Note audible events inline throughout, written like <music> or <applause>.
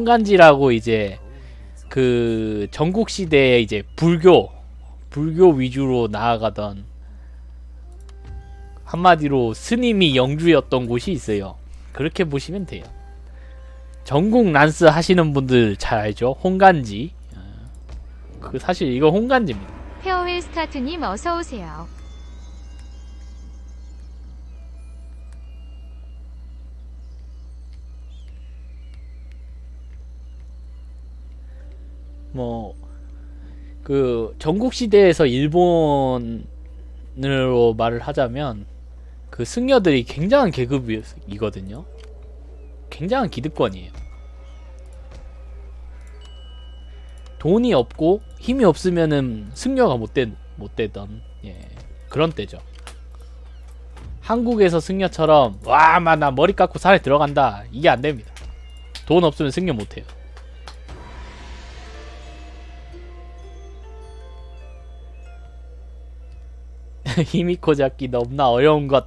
홍간지라고 이제 그 전국 시대에 이제 불교 불교 위주로 나아가던 한마디로 스님이 영주였던 곳이 있어요. 그렇게 보시면 돼요. 전국 란스 하시는 분들 잘 알죠? 홍간지. 어, 그 사실 이거 홍간지입니다. 페어웰 스타트님 어서 오세요. 뭐 그 전국 시대에서 일본으로 말을 하자면 그 승려들이 굉장한 계급이거든요. 굉장한 기득권이에요. 돈이 없고 힘이 없으면은 승려가 못, 되, 못 되던 예, 그런 때죠. 한국에서 승려처럼 와마나 머리 깎고 산에 들어간다 이게 안 됩니다. 돈 없으면 승려 못 해요. 히미코 잡기 너무나 어려운 것.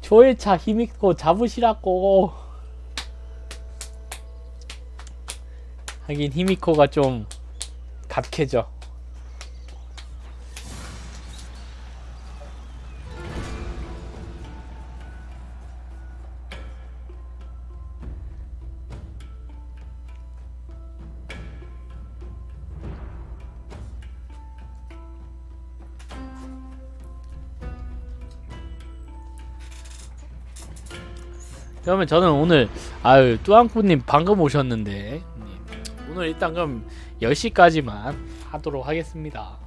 조회차 히미코 잡으시라고. 하긴 히미코가 좀 갓캐죠. 그러면 저는 오늘 아유 뚜앙꾸님 방금 오셨는데 오늘 일단 그럼 10시까지만 하도록 하겠습니다.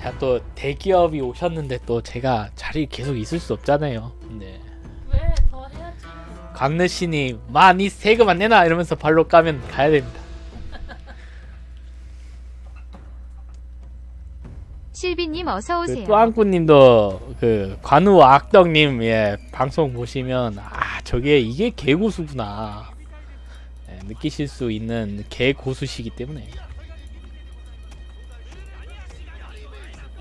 자 또 대기업이 오셨는데 또 제가 자리 계속 있을 수 없잖아요. 네. 왜 더 해야지? 강르신이 마니 세금 안 내나 이러면서 발로 까면 가야 됩니다. 실비님 어서 그 오세요. 뚜앙꾸님도 그 관우 악덕님 예 방송 보시면 아 저게 이게 개고수구나 예, 느끼실 수 있는 개고수시기 때문에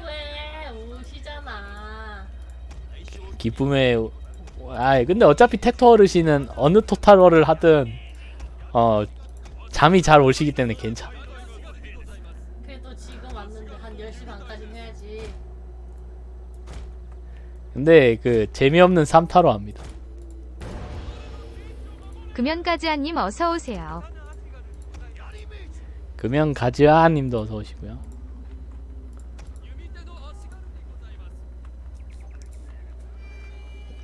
왜 오시잖아. 기쁨의 아 근데 어차피 텍토 어르신은 어느 토탈워를 하든 어 잠이 잘 오시기 때문에 괜찮아. 그래도 지금 왔는데 한 10시 반까지 해야지. 근데 그 재미없는 삼타로 합니다. 금연가지아님 어서 오세요. 금연 가즈아님도 어서 오시고요.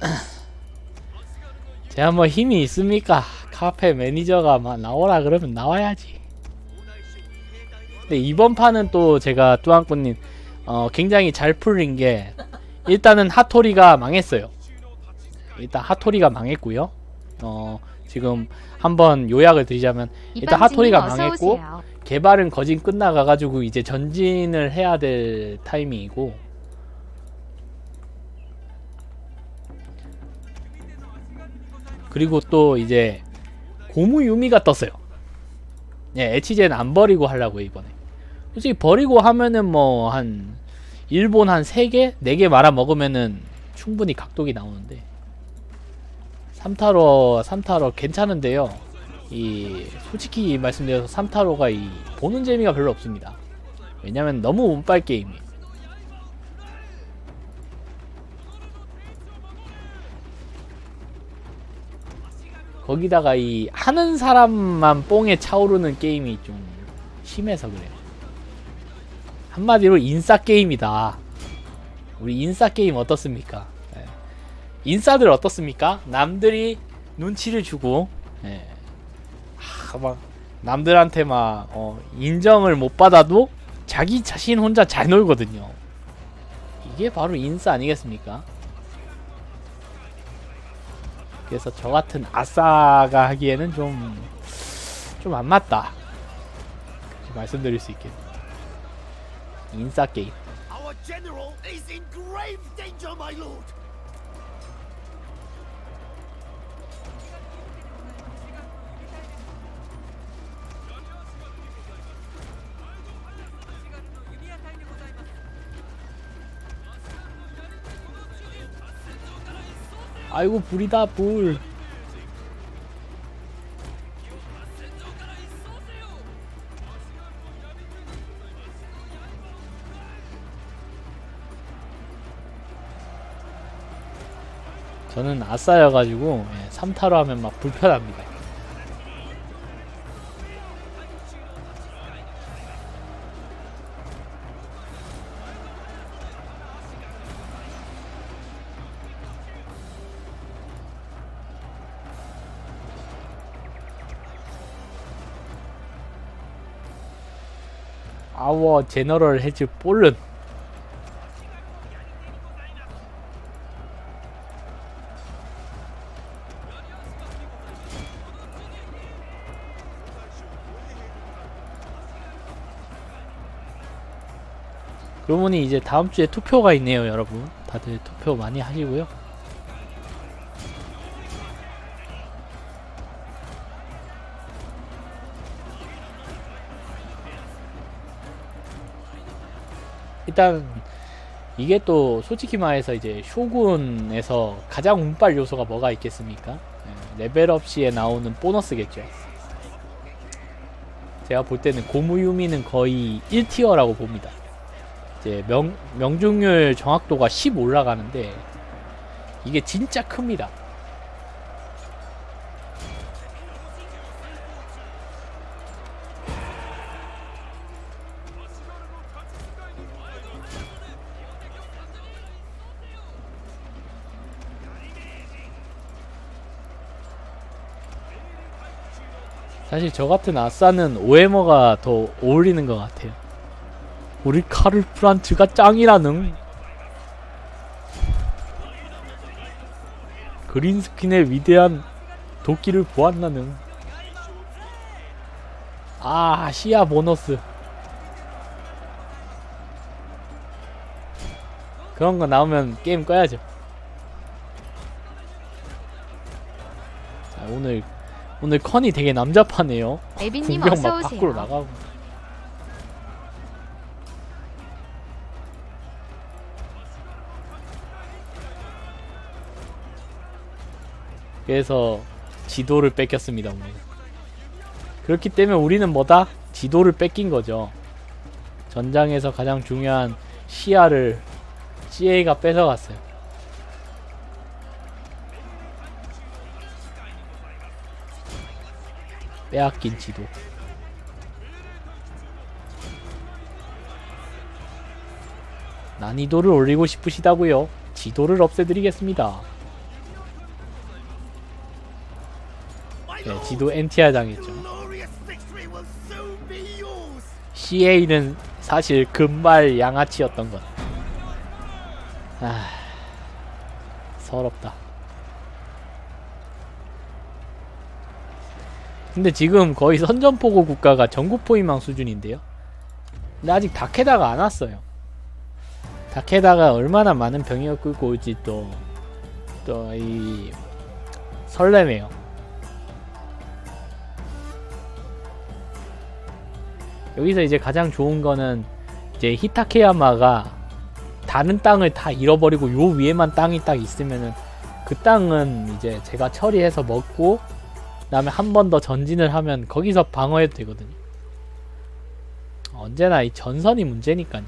<clears throat> 제가 뭐 힘이 있습니까? 카페 매니저가 막 나오라 그러면 나와야지. 근데 이번 판은 또 제가 뚜앙꾸님 어, 굉장히 잘 풀린 게 일단은 하토리가 망했어요. 일단 하토리가 망했고요. 어, 지금 한번 요약을 드리자면 일단 하토리가 망했고 오세요. 개발은 거진 끝나가가지고 이제 전진을 해야 될 타이밍이고 그리고 또 이제 고무 유미가 떴어요. 예, 에치제는 안 버리고 하려고 이번에. 솔직히 버리고 하면은 뭐 한 일본 한 3개, 4개 말아 먹으면은 충분히 각독이 나오는데 3타로 3타로 괜찮은데요. 이 솔직히 말씀드려서 3타로가 이 보는 재미가 별로 없습니다. 왜냐면 너무 운빨 게임이. 거기다가 이 하는 사람만 뽕에 차오르는 게임이 좀 심해서 그래요. 한마디로 인싸 게임이다. 우리 인싸 게임 어떻습니까? 예. 인싸들 어떻습니까? 남들이 눈치를 주고 예. 아, 막 남들한테 막 어, 인정을 못 받아도 자기 자신 혼자 잘 놀거든요. 이게 바로 인싸 아니겠습니까? 그래서 저 같은 아싸가 하기에는 좀 좀 안 맞다. 말씀드릴 수 있겠네요. 인싸 게임. Our general is in grave danger, my lord. 아이고 불이다 불. 저는 아싸여가지고 예, 3타로 하면 막 불편합니다. 아워 제너럴 해즈 볼른 보니 이제 다음 주에 투표가 있네요 여러분 다들 투표 많이 하시고요 일단 이게 또 솔직히 말해서 이제 쇼군에서 가장 운빨 요소가 뭐가 있겠습니까? 예, 레벨업 시에 나오는 보너스겠죠. 제가 볼 때는 고무유미는 거의 1티어라고 봅니다. 이제 명, 명중률 정확도가 10 올라가는데 이게 진짜 큽니다. 사실 저 같은 아싸는 오에머가 더 어울리는 것 같아요. 우리 카를 프란츠가 짱이라는. 그린스킨의 위대한 도끼를 보았나는. 아, 시야 보너스. 그런 거 나오면 게임 꺼야죠. 자, 오늘 오늘 컨이 되게 남자파네요. 에비님 어서 막 밖으로 오세요. 나가고. 그래서 지도를 뺏겼습니다, 오늘. 그렇기 때문에 우리는 뭐다? 지도를 뺏긴 거죠. 전장에서 가장 중요한 시야를 CA가 뺏어갔어요. 빼앗긴 지도. 난이도를 올리고 싶으시다고요? 지도를 없애드리겠습니다. 지도 NTR 당했죠. CA는 사실 금발 양아치였던 것. 아, 서럽다. 근데 지금 거의 선전포고 국가가 전국 포위망 수준인데요. 근데 아직 다케다가 안 왔어요. 다케다가 얼마나 많은 병력을 끌고 올지 또, 또, 이, 설레네요. 여기서 이제 가장 좋은 거는 이제 히타케야마가 다른 땅을 다 잃어버리고 요 위에만 땅이 딱 있으면은 그 땅은 이제 제가 처리해서 먹고 그다음에 한 번 더 전진을 하면 거기서 방어해도 되거든요. 언제나 이 전선이 문제니까요.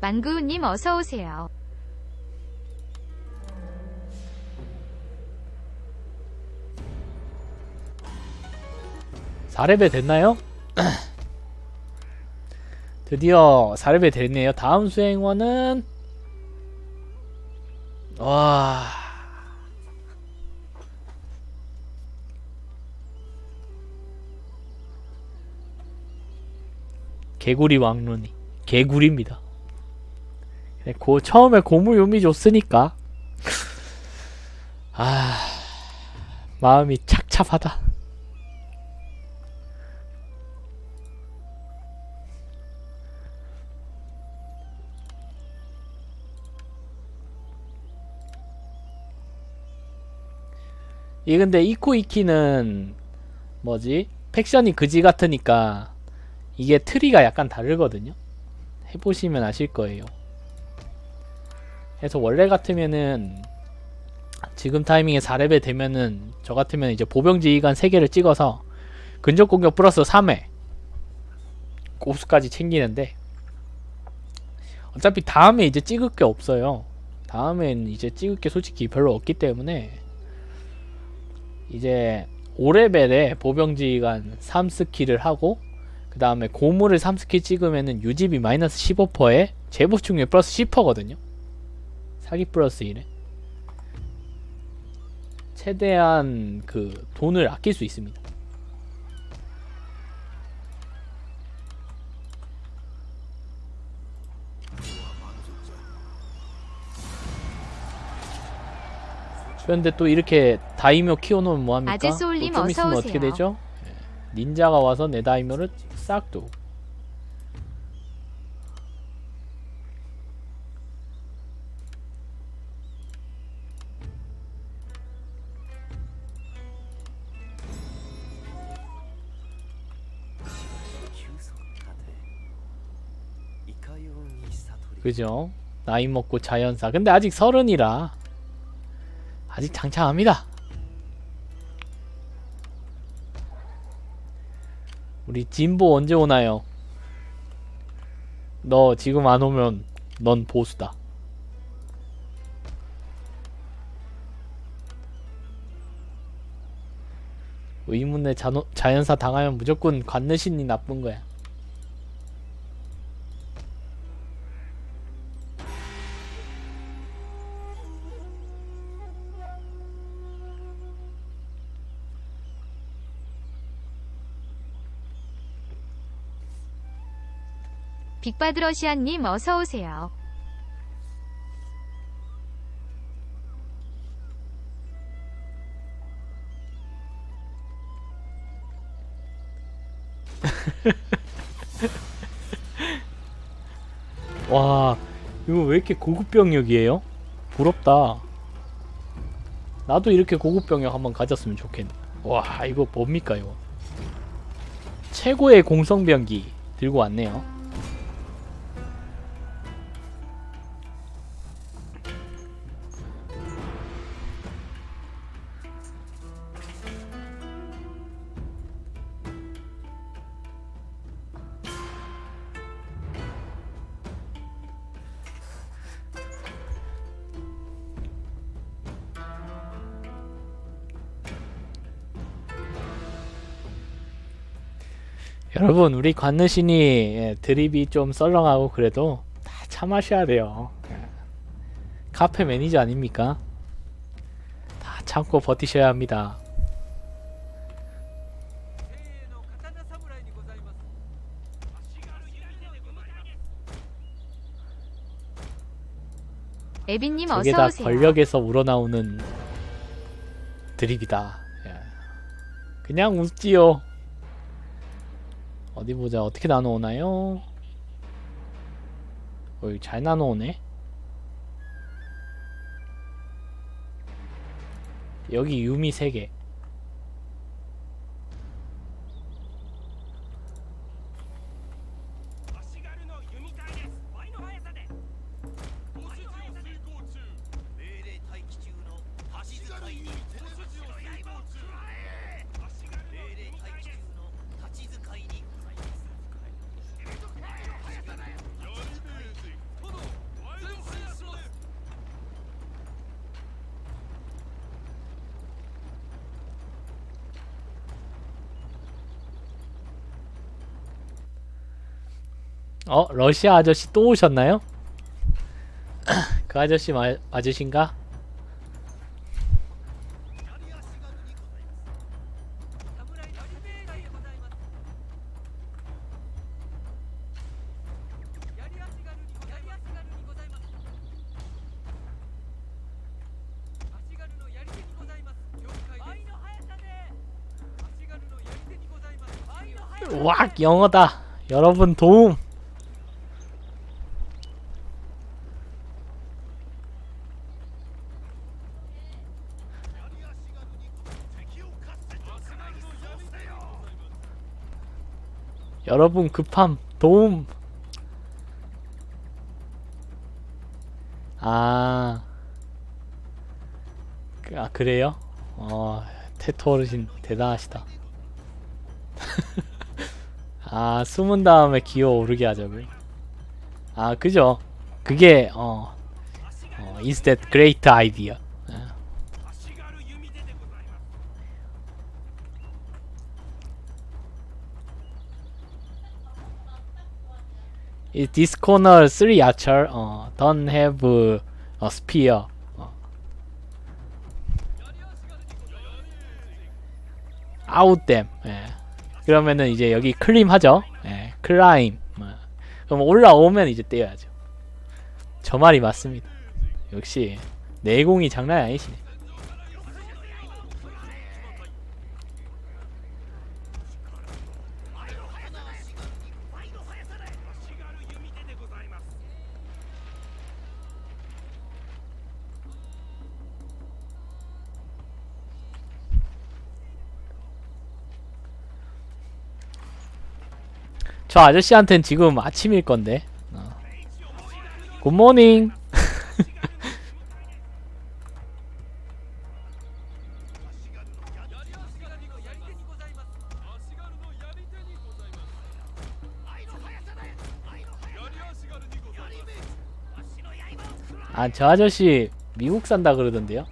만구우님 어서 오세요. 사레벨 됐나요? <clears throat> 드디어 4레벨 됐네요. 다음 수행원은 와 개구리 왕눈이 개구리입니다. 네, 고 처음에 고무 요미 줬으니까 아 마음이 착잡하다. 이 근데 이코이키는 뭐지? 팩션이 그지 같으니까 이게 트리가 약간 다르거든요. 해보시면 아실 거예요. 그래서 원래 같으면은 지금 타이밍에 4레벨 되면은 저 같으면 이제 보병지휘관 3개를 찍어서 근접 공격 플러스 3회 고수까지 챙기는데 어차피 다음에 이제 찍을 게 없어요. 다음엔 이제 찍을 게 솔직히 별로 없기 때문에 이제 5레벨에 보병지휘관 3스킬을 하고 그 다음에 고무를 3스킬 찍으면은 유지비 마이너스 15%에 제보 충격 플러스 10%거든요. 사기 플러스 1에 최대한 그 돈을 아낄 수 있습니다. 그런데 또 이렇게 다이묘 키워놓으면 뭐합니까? 소울님 또좀 어서 있으면 어떻게 오세요. 되죠? 예, 닌자가 와서 내 다이묘를 싹도 그죠? 나이 먹고 자연사. 근데 아직 서른이라 아직 장창합니다. 우리 진보 언제 오나요? 너 지금 안 오면 넌 보수다. 의문의 자연사 당하면 무조건 관느신이 나쁜 거야. 빅바드러시안님 어서 오세요. <laughs> 와 이거 왜 이렇게 고급 병력이에요? 부럽다. 나도 이렇게 고급 병력 한번 가졌으면 좋겠네. 와 이거 뭡니까 이거? 최고의 공성병기 들고 왔네요. 여러분 우리 관느신이 예, 드립이 좀 썰렁하고 그래도 다 참아셔야 돼요. 예. 카페 매니저 아닙니까? 다 참고 버티셔야 합니다. 에비님 저게 어서 다 오세요. 권력에서 우러나오는 드립이다. 예. 그냥 웃지요. 어디 보자. 어떻게 나눠오나요? 어이, 잘 나눠오네. 여기 유미 3개. 어? 러시아 아저씨 또 오셨나요? <clears throat> 그 아저씨 마, 맞으신가? 왁 영어다 여러분 도움 여러분 급함 도움 아 아 그래요? 어 테토 어르신 대단하시다. <laughs> 아 숨은 다음에 기어 오르게 하자고요. 아 그죠? 그게 어, 어 is that great idea? 아. Is corner 3 archer? 어, have a spear. 어. them. 예. 그러면은 이제 여기 클림 하죠. 예. 클라임. 어. 그럼 올라오면 이제 떼어야죠. 저 말이 맞습니다. 역시 내공이 장난 아니시네. 저 아저씨한텐 지금 아침일 건데. 어. 굿모닝. <laughs> 아, 저 아저씨 미국 산다 그러던데요?